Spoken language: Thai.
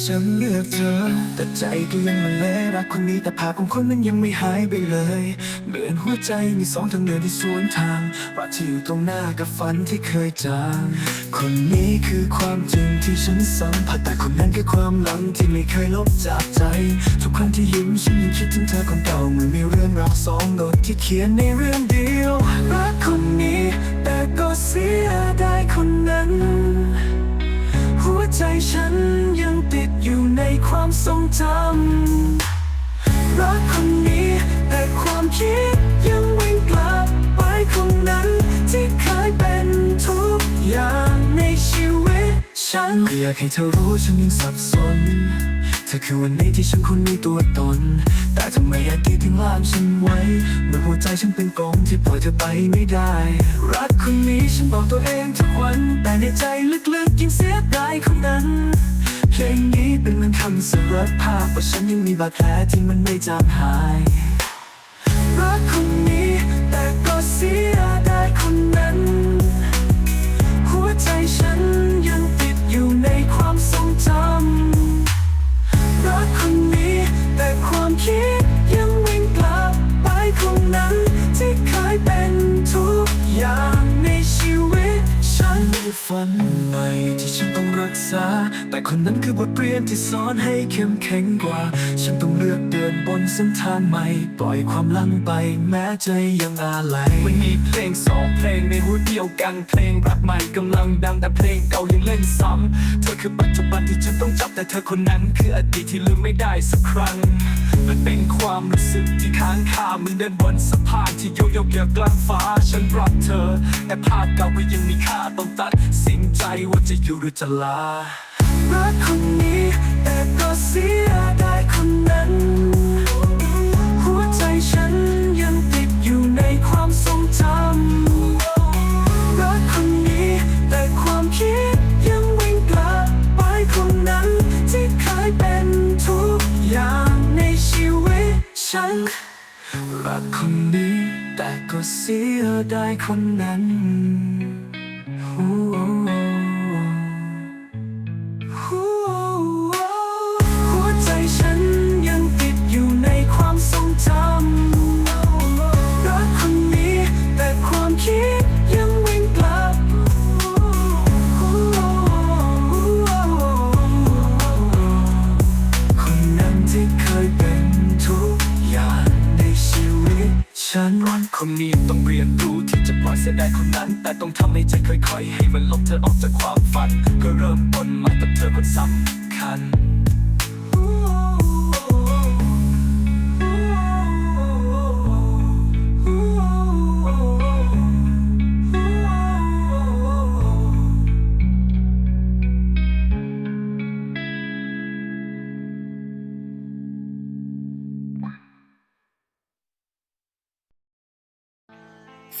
ฉันเลือกเธอ แต่ใจก็ยังมันเละรักคนนี้แต่ภาพของคนนั้นยังไม่หายไปเลย เหมือนหัวใจมีสองทางเดินที่สวนทางรักที่อยู่ตรงหน้ากับฝันที่เคยจางคนนี้คือความจริงที่ฉันสัมผัสแต่คนนั้นคือความหลังที่ไม่เคยลบจากใจ ทุกครั้งที่ยิ้มฉันยังคิดถึงเธอคนเก่าเหมือนมีเรื่องราวสองบทที่เขียนในเรื่องเดียวรักคนนี้แต่ก็เสียดายคนนั้น ความทรงจำรักคนนี้แต่ความคิดยังวิ่งกลับไปคนนั้น ที่เคยเป็นทุกอย่างในชีวิตฉันอยากให้เธอรู้ฉันยังสับสน เธอคือวันนี้ที่ฉันคุ้นมีตัวตน แต่ทำไมอดีตถึงล่ามฉันไว้เมื่อหัวใจฉันเป็นกลมที่ปล่อยเธอไปไม่ได้ รักคนนี้ฉันบอกตัวเองทุกวันแต่ในใจลึกๆ สำสารภาพว่าฉันยังมีบาดแผลที่มันไม่จางหาย ที่ฉันต้องรักษา แต่คนนั้นคือบทเรียนที่สอนให้เข้มแข็งกว่า ฉันต้องเลือกเดินบนเส้นทางใหม่ ปล่อยความลังไปแม้ใจยังอาลัยมันมีเพลงสองเพลงในหัวเดียวกันเพลงรักใหม่กำลังดังแต่เพลงเก่ายังเล่นซ้ำเธอคือปัจจุบันที่ฉันต้องจับแต่เธอคนนั้นคืออดีตที่ลืมไม่ได้สักครั้ง มันเป็นความรู้สึกที่ค้างคาเหมือนเดินบนสะพานที่โยโยกเหยือกกลางฟ้าฉันรักเธอ แต่ภาพเก่าก็ยังมีค่าต้องตัดสินใจว่าจะอยู่หรือจะลารักคนนี้แต่ก็เสียดายคนนั้น หัวใจฉันยังติดอยู่ในความทรงจำรักคนนี้แต่ความคิดยังวิ่งกลับไปคนนั้น ที่เคยเป็นทุกอย่างในชีวิตฉัน รักคนนี้แต่ก็เสียดายคนนั้น ฉันคนนี้ต้องเรียนรู้ที่จะปล่อยเสียดายคนนั้น แต่ต้องทำให้ใจค่อยๆ ให้มันลบเธอออกจากความฝัน ก็เริ่มต้นมาแต่เธอคนสำคัญ